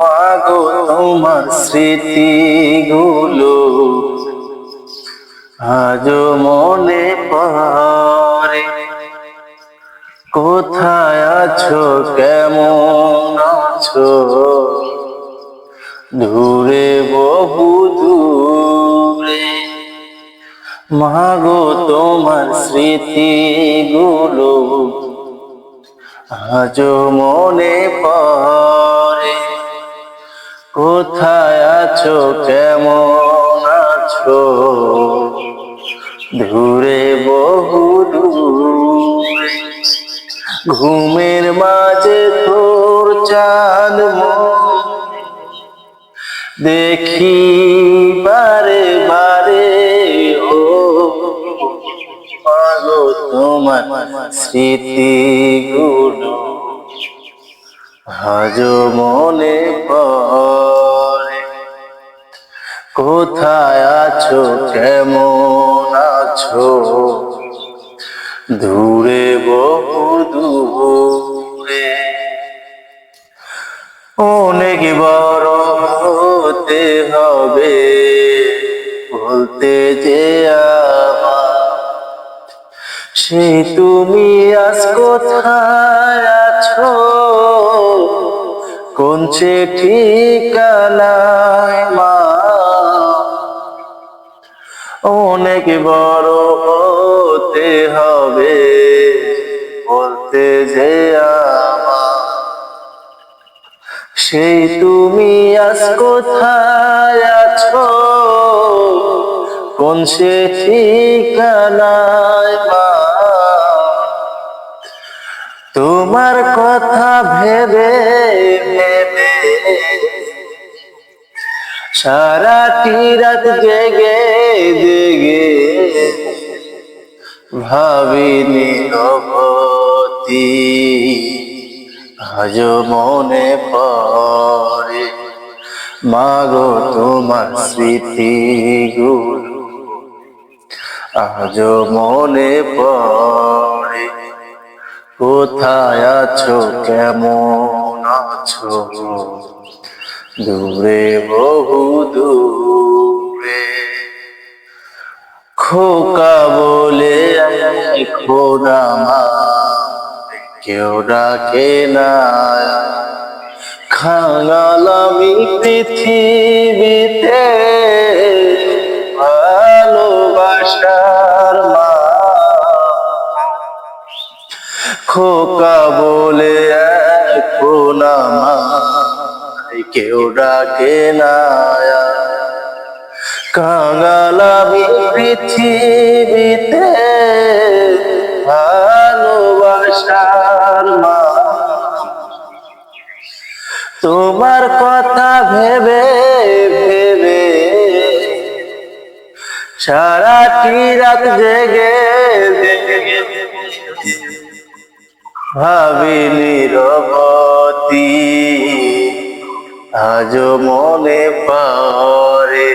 মাগো তোমার স্মৃতিগুলো আজও মনে পড়ে। কোথায় আছো, কেমন আছো? দূরে, বহু দূরে। মাগো তোমার স্মৃতি স্মৃতিগুলো আজও মনে পড়ে কোথায় আছো কেমন আছো? দূরে বহু ঘুমের মাঝে তোর চাঁদ দেখি মাগো তোমার স্মৃতিগুলো। আজ মনে পড়ে। কোথায় আছো? কেমন আছো? দূরে বহু দূরে। অনেক বড় হতে হবে। বলতে যে আমার সেই তুমি আজ কোথায় আছো? কোন সে ঠিকানায় মা? অনেক বড় হতে হবে বলতে যে সেই তুমি আজ কোথায় আছো? কোন সে ঠিকানায় মা? তোমার কথা ভেবে ভেবে সারাটি রাত জেগে জেগে ভাবিনি অবতী আজ মনে পড়ে, মাগো তোমার স্মৃতিগুলো। আজ মনে পড়ে কোথায় আছো? কেমন আছো? দূরে, বহু দূরে। খোকা বলে খোদা মা, কেউ ডাকে না। খাঙাল পৃথিবীতে ভালোবাসার খোকা বলে এখন আমায় কেউ ডাকে না। কাঙাল পৃথিবীতে ভালোবাসার মা। তোমার কথা ভেবে ভেবে সারাটি রাত জেগে জেগে। ভাবিনি রবতী আজ মনে পড়ে